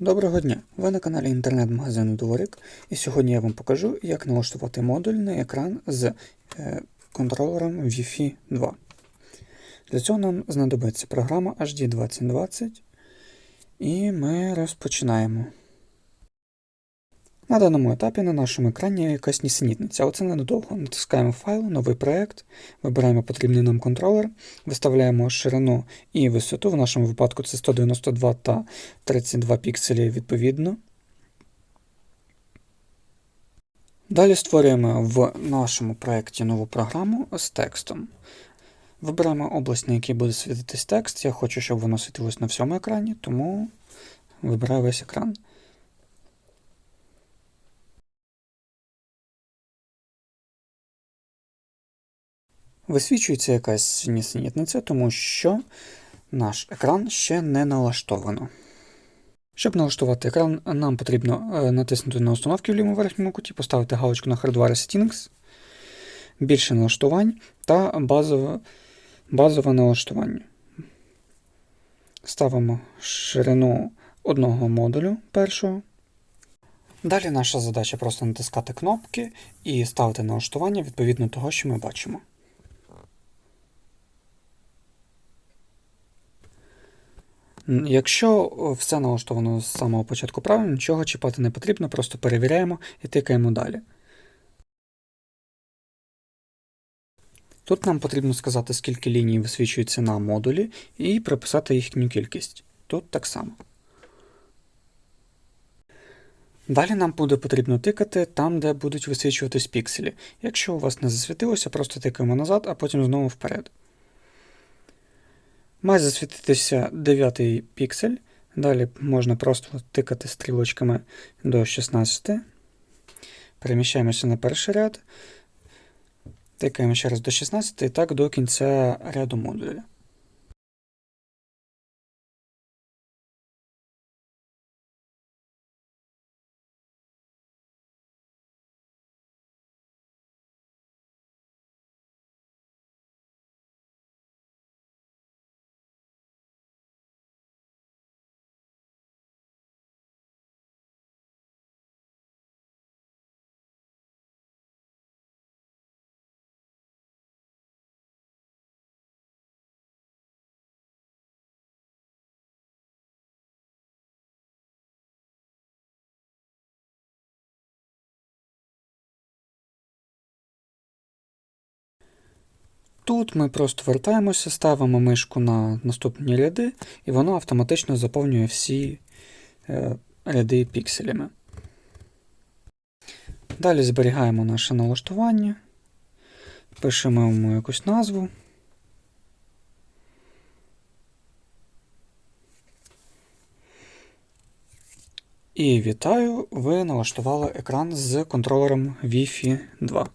Доброго дня! Ви на каналі інтернет-магазину Дворик, і сьогодні я вам покажу, як налаштувати модульний екран з е, контролером Wi-Fi 2. Для цього нам знадобиться програма HD2020, і ми розпочинаємо. На даному етапі на нашому екрані якась нісенітниця, але це ненадовго. Натискаємо файл, новий проект, вибираємо потрібний нам контролер, виставляємо ширину і висоту, в нашому випадку це 192 та 32 пікселі відповідно. Далі створюємо в нашому проєкті нову програму з текстом. Вибираємо область, на якій буде світитись текст. Я хочу, щоб воно світилось на всьому екрані, тому вибираю весь екран. Висвічується якась нісенітниця, тому що наш екран ще не налаштовано. Щоб налаштувати екран, нам потрібно е, натиснути на установки в лівому верхньому куті, поставити галочку на Hardware Settings, більше налаштувань та базове, базове налаштування. Ставимо ширину одного модулю першого. Далі наша задача просто натискати кнопки і ставити налаштування відповідно того, що ми бачимо. Якщо все налаштовано з самого початку правильно, нічого чіпати не потрібно, просто перевіряємо і тикаємо далі. Тут нам потрібно сказати, скільки ліній висвічується на модулі, і прописати їхню кількість. Тут так само. Далі нам буде потрібно тикати там, де будуть висвічуватись пікселі. Якщо у вас не засвітилося, просто тикаємо назад, а потім знову вперед. Має засвітитися 9 піксель. Далі можна просто тикати стрілочками до 16. Переміщаємося на перший ряд. Тикаємо ще раз до 16 і так до кінця ряду модуля. Тут ми просто вертаємося, ставимо мишку на наступні ряди, і воно автоматично заповнює всі е, ряди пікселями. Далі зберігаємо наше налаштування, пишемо йому якусь назву. І вітаю, ви налаштували екран з контролером Wi-Fi 2.